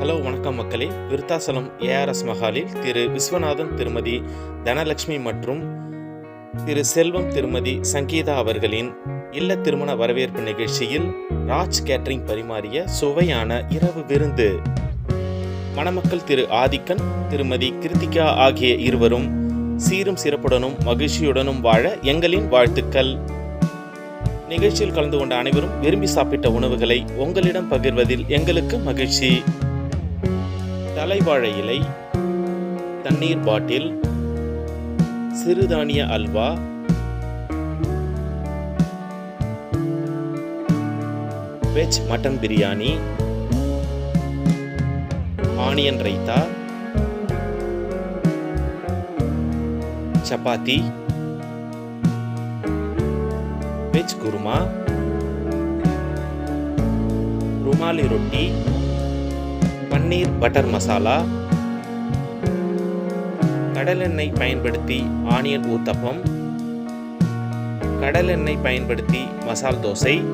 Hello வணக்கம் மக்களே. Virudhachalam ARS மஹாலில் திரு விஸ்வநாதன் திருமதி தனலட்சுமி மற்றும் திரு செல்வம் திருமதி சங்கீதா அவர்களின் இல்ல திருமண வரவேற்பு நிகழ்ச்சியில் ராஜ் கேட்ரிங் பரிமாறிய சுவையான இரவு விருந்து. மணமக்கள் திரு ஆதிக்கன் திருமதி கிருத்திகா ஆகிய இருவரும் சீரும் சிறப்புடனும் மகிழ்ச்சியுடனும் வாழ எங்களின் வாழ்த்துக்கள். நிகழ்ச்சியில் கலந்து கொண்ட அனைவரும் விரும்பி சாப்பிட்ட உணவுகளை உங்களிடம் பகிர்வதில் எங்களுக்கு மகிழ்ச்சி. தலைவாழை இலை தண்ணீர் பாட்டில் சிறுதானிய halwa veg mutton biryani onion raita chapati veg kurma rumali roti paneer butter masala. கடலெண்ணெய் பயன்படுத்தி ஆனியன் ஊத்தப்பம். கடலெண்ணெய் பயன்படுத்தி மசால் தோசை.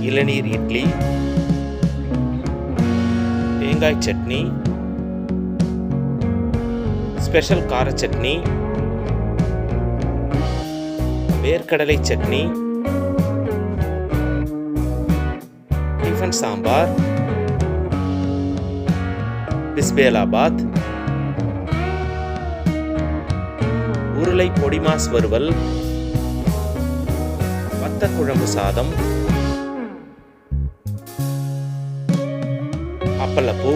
இளநீர் இட்லி. தேங்காய் சட்னி. ஸ்பெஷல் கார சட்னி. வேர்க்கடலை சட்னி. டிஃபன் சாம்பார் பிஸ்பேலாபாத் உருளை பொடிமாஸ் வறுவல் வத்தக்குழம்பு சாதம் அப்பளப்பூ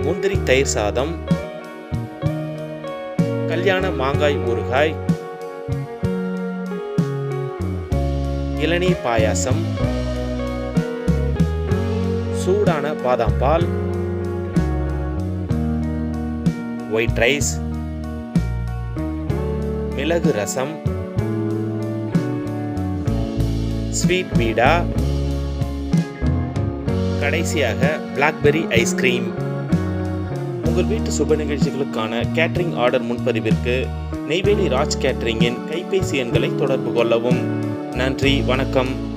முந்திரி தயிர் சாதம் கல்யாண மாங்காய் ஊறுகாய் இளநீர் பாயாசம் சூடான பாதாம் பால் ஒயிட் ரைஸ் மிளகு ரசம் ஸ்வீட் பீடா கடைசியாக பிளாக்பெரி ஐஸ்கிரீம் உங்கள் வீட்டு சுப நிகழ்ச்சிகளுக்கான கேட்டரிங் ஆர்டர் முன்பதிவிற்கு நெய்வேலி ராஜ் கேட்டரிங்கின் கைபேசி எண்களை தொடர்பு கொள்ளவும். நன்றி வணக்கம்.